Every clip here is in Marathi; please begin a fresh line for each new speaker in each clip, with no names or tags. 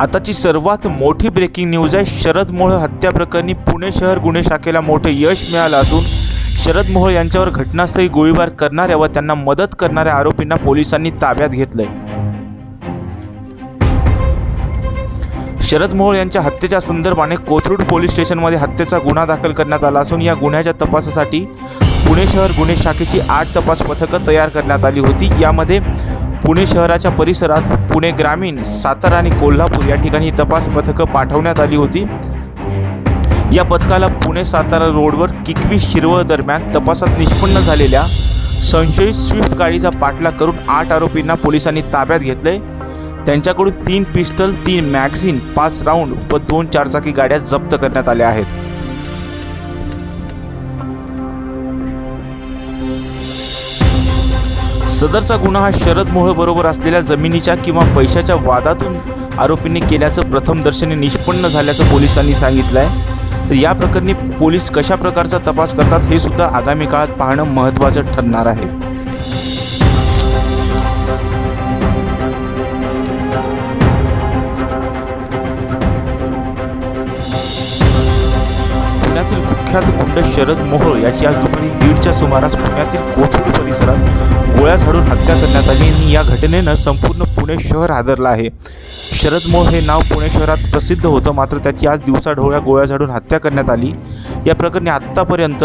आताची सर्वात मोठी ब्रेकिंग न्यूज आहे. शरद मोहोळ हत्या प्रकरणी पुणे शहर गुन्हे शाखेला मोठे यश मिळालं असून शरद मोहोळ यांच्यावर घटनास्थळी गोळीबार करणाऱ्या व त्यांना मदत करणाऱ्या आरोपींना पोलिसांनी ताब्यात घेतलंय. शरद मोहोळ यांच्या हत्येच्या संदर्भाने कोथरूड पोलीस स्टेशनमध्ये हत्येचा गुन्हा दाखल करण्यात आला असून या गुन्ह्याच्या तपासासाठी पुणे शहर गुन्हे शाखेची आठ तपास पथकं तयार करण्यात आली होती. यामध्ये पुणे शहराच्या परिसरात पुणे ग्रामीण सातारा आणि कोल्हापूर या ठिकाणी तपास पथकं पाठवण्यात आली होती. या पथकाला पुणे सातारा रोडवर किकवी शिरवळ दरम्यान तपासात निष्पन्न झालेल्या संशयित स्विफ्ट गाडीचा पाठलाग करून आठ आरोपींना पोलिसांनी ताब्यात घेतले त्यांच्याकडून तीन पिस्टल तीन मॅगझिन पाच राऊंड व दोन चारचाकी गाड्या जप्त करण्यात आल्या आहेत. सदरचा गुन्हा हा शरद मोहळ बरोबर असलेल्या जमिनीच्या किंवा पैशाच्या वादातून आरोपींनी केल्याचं प्रथमदर्शनी निष्पन्न झाल्याचं पोलिसांनी सांगितलं आहे तर या प्रकरणी पोलीस कशा प्रकारचा तपास करतात हे सुद्धा आगामी काळात पाहणं महत्त्वाचं ठरणार आहे. पुण्यातील कुख्यात गुंड शरद मोहोळ याची आज दुपारी दीडच्या सुमारास पुण्यातील कोथरूड परिसरात गोळ्या झाडून हत्या करण्यात आली आणि या घटनेनं संपूर्ण पुणे शहर हादरलं आहे. शरद मोहोळ हे नाव पुणे शहरात प्रसिद्ध होतं मात्र त्याची आज दिवसाढोळ्या गोळ्या झाडून हत्या करण्यात आली. या प्रकरणी आत्तापर्यंत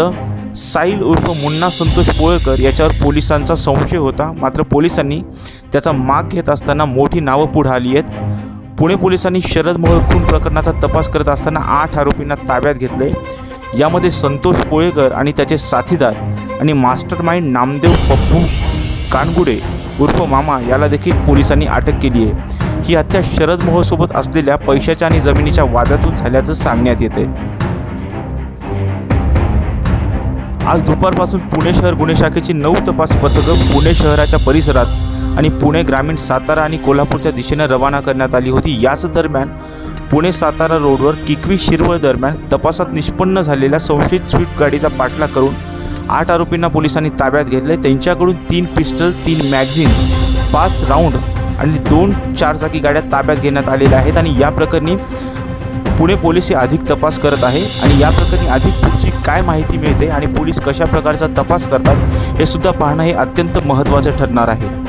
साईल उर्फ मुन्ना संतोष पोळकर याच्यावर पोलिसांचा संशय होता मात्र पोलिसांनी त्याचा माग घेत असताना मोठी नावं पुढे आली आहेत. पुणे पोलिसांनी शरद मोहोळ खून प्रकरणाचा तपास करत असताना आठ आरोपींना ताब्यात घेतले यामध्ये संतोष पोळेकर आणि त्याचे साथीदार आणि मास्टर माइंड नामदेव पप्पू कानगुडे उर्फ मामा याला देखील पोलिसांनी अटक केली आहे. ही हत्या शरद मोहोळसोबत असलेल्या पैशाच्या आणि जमिनीच्या वादातून झाल्याचं सांगण्यात येते आज दुपारपासून पुणे शहर गुन्हे शाखेची नऊ तपास पथकं पुणे शहराच्या परिसरात आणि पुणे ग्रामीण सातारा आणि कोल्हापूरच्या दिशेने रवाना करण्यात आली होती. याच दरम्यान पुणे सातारा रोडवर किकवी शिरवळ दरम्यान तपासात निष्पन्न झालेल्या संशयित स्विफ्ट गाडीचा पाठलाग करून आठ आरोपींना पोलिसांनी ताब्यात घेतले त्यांच्याकडून तीन पिस्टल तीन मॅगझिन पाच राऊंड आणि दोन चारचाकी गाड्या ताब्यात घेण्यात आलेल्या आहेत आणि या प्रकरणी पुणे पोलीस हे अधिक तपास करत आहे आणि या प्रकरणी अधिक पुढची काय माहिती मिळते आणि पोलीस कशा प्रकारचा तपास करतात हे सुद्धा पाहणं हे अत्यंत महत्त्वाचं ठरणार आहे.